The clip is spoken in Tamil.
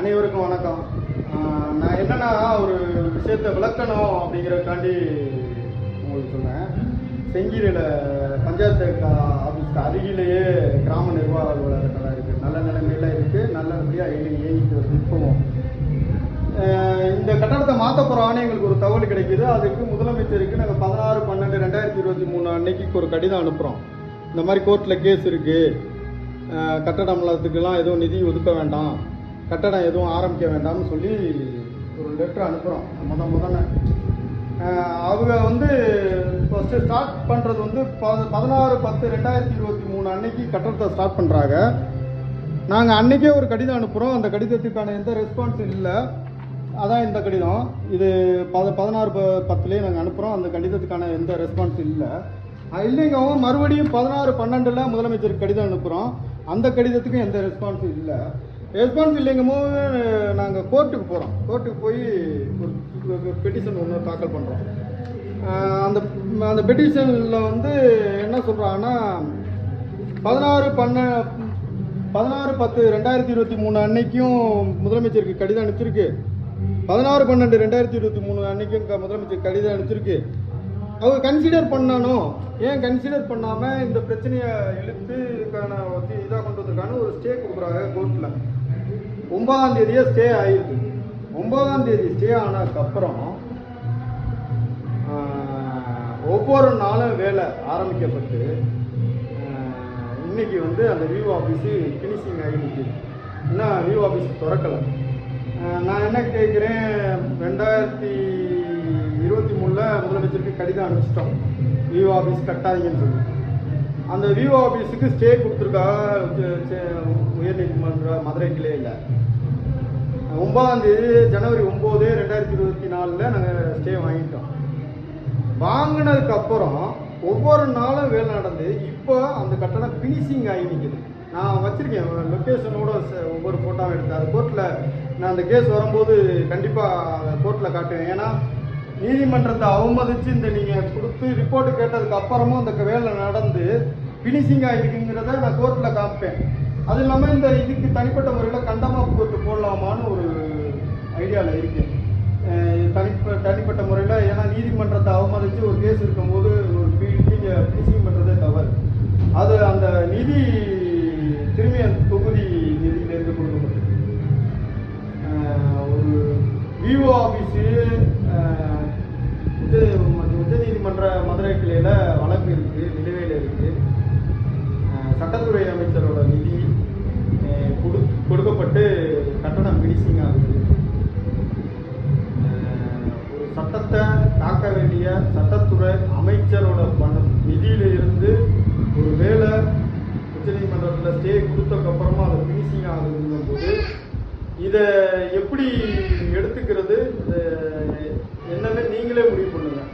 அனைவருக்கும் வணக்கம். நான் என்னென்னா ஒரு விஷயத்தை விளக்கணும் அப்படிங்கிறதுக்காண்டி உங்களுக்கு சொன்னேன். செங்கீரில் பஞ்சாயத்து ஆஃபீஸ்க்கு அருகிலேயே கிராம நிர்வாக அலுவலகங்கள்லாம் இருக்குது நல்ல நிலைமையில இருக்குது நல்லபடியாக இயங்கி இயங்கிட்டு வருது இப்போவும். இந்த கட்டடத்தை மாற்ற போகிறான்னு எங்களுக்கு ஒரு தகவல் கிடைக்கிது. அதுக்கு முதலமைச்சருக்கு நாங்கள் பதினாறு பன்னெண்டு ரெண்டாயிரத்தி இருபத்தி மூணு அன்னைக்கு ஒரு கடிதம் அனுப்புகிறோம் இந்த மாதிரி கோர்ட்டில் கேஸ் இருக்குது கட்டட அமலத்துக்கெல்லாம் எதுவும் நிதி ஒதுக்க வேண்டாம். கட்டடம் எதுவும் ஆரம்பிக்க வேண்டாம்னு சொல்லி ஒரு லெட்டர் அனுப்புகிறோம் முத முதல்ல. அவங்க வந்து ஃபஸ்ட்டு ஸ்டார்ட் பண்ணுறது வந்து ப பதினாறு பத்து ரெண்டாயிரத்தி இருபத்தி மூணு அன்னைக்கு கட்டடத்தை ஸ்டார்ட் பண்ணுறாங்க நாங்கள் அன்றைக்கே ஒரு கடிதம் அனுப்புகிறோம் அந்த கடிதத்துக்கான எந்த ரெஸ்பான்ஸ் இல்லை. அதான் இந்த கடிதம். இது பத பதினாறு ப பத்துலேயே நாங்கள் அனுப்புகிறோம் அந்த கடிதத்துக்கான எந்த ரெஸ்பான்ஸ் இல்லை. அஹ் இல்லைங்க மறுபடியும் பதினாறு பன்னெண்டில் முதலமைச்சருக்கு கடிதம் அனுப்புகிறோம் அந்த கடிதத்துக்கும் எந்த ரெஸ்பான்ஸும் இல்லை. ரெஸ்பான்ஸ் இல்லைங்கும் போது நாங்கள் கோர்ட்டுக்கு போகிறோம் கோர்ட்டுக்கு போய் ஒரு பெட்டிஷன் ஒன்று தாக்கல் பண்ணுறோம் அந்த அந்த பெட்டிஷனில் வந்து என்ன சொல்கிறாங்கன்னா பதினாறு பண்ண பதினாறு பத்து ரெண்டாயிரத்தி இருபத்தி மூணு அன்னைக்கும் முதலமைச்சருக்கு கடிதம் அனுப்பிச்சிருக்கு. பதினாறு பன்னெண்டு ரெண்டாயிரத்தி இருபத்தி மூணு அன்னைக்கும் க- முதலமைச்சருக்கு கடிதம் அனுப்பிச்சிருக்கு. அவங்க கன்சிடர் பண்ணணும். ஏன் கன்சிடர் பண்ணாமல் இந்த பிரச்சனையை இழுத்து இதுக்கான இதாக கொண்டு வந்திருக்கான ஒரு ஸ்டே கொடுக்குறாங்க கோர்ட்டில் ஒன்பதாம் தேதியே ஸ்டே ஆயிருக்கு. ஒன்பதாம் தேதி ஸ்டே ஆனதுக்கப்புறம் ஒவ்வொரு நாளும் வேலை ஆரம்பிக்கப்பட்டு இன்னைக்கு வந்து அந்த வியூ ஆஃபீஸு ஃபினிஷிங் ஆகிடுச்சு இன்னும் வியூ ஆஃபீஸ் திறக்கலை. நான் என்ன கேட்குறேன் ரெண்டாயிரத்தி இருபத்தி மூணில் முதலமைச்சருக்கு கடிதம் அனுப்பிச்சிட்டோம். வியூ ஆஃபீஸ் கட்டாதீங்கன்னு சொல்லி. அந்த விஓ ஆஃபீஸுக்கு ஸ்டே கொடுத்துருக்காங்க உயர்நீதிமன்ற மதுரை கிளையில் இல்லை ஒம்பதாந்தேதி ஜனவரி ஒம்பது ரெண்டாயிரத்தி இருபத்தி நாலில் நாங்கள் ஸ்டே வாங்கிட்டோம். வாங்கினதுக்கப்புறம் ஒவ்வொரு நாளும் வேலை நடந்து இப்போ அந்த கட்டணம் ஃபினிஷிங் ஆகி நிற்குது நான் வச்சுருக்கேன் லொக்கேஷனோட ச- ஒவ்வொரு ஃபோட்டோவும் எடுத்தேன் அது கோர்ட்டில் நான் அந்த கேஸ் வரும்போது கண்டிப்பாக கோர்ட்டில் காட்டுவேன். ஏன்னா நீதிமன்றத்தை அவமதித்து இந்த நீங்கள் கொடுத்து ரிப்போர்ட் கேட்டதுக்கு அப்புறமும் அந்த வேலை நடந்து ஃபினிஷிங் ஆகிருக்குங்கிறத நான் கோர்ட்டில் காமிப்பேன். அது இல்லாமல் இந்த இதுக்கு தனிப்பட்ட முறையில் கண்டமா கோர்ட்டு போடலாமான்னு ஒரு ஐடியாவில் இருக்கேன். தனிப்ப தனிப்பட்ட முறையில் ஏன்னா நீதிமன்றத்தை அவமதித்து ஒரு கேஸ் இருக்கும்போது ஒரு பில்டிங் ஃபினிஷிங் பண்ணுறதே தவறு. அது அந்த நிதி திரும்பி அந்த தொகுதி நிதியிலேருந்து கொடுக்கப்பட்டது ஒரு விஓ ஆஃபீஸு உச்சநீதிமன்ற மதுரை கிளையில் வழக்கு இருக்குது நிலுவையில் இருக்குது சட்டத்துறை அமைச்சரோட நிதி கொடு கொடுக்கப்பட்டு கட்டணம் ஃபினிஷிங் ஆகுது ஒரு சட்டத்தை காக்க வேண்டிய சட்டத்துறை அமைச்சரோட பணம் நிதியில இருந்து ஒரு வேலை உச்சநீதிமன்றத்தில் ஸ்டே கொடுத்ததுக்கப்புறமா அது ஃபினிஷிங் ஆகுதுங்கும் போது இதை எப்படி எடுத்துக்கிறது? என்னன்னு நீங்களே முடிவு பண்ணுங்கள்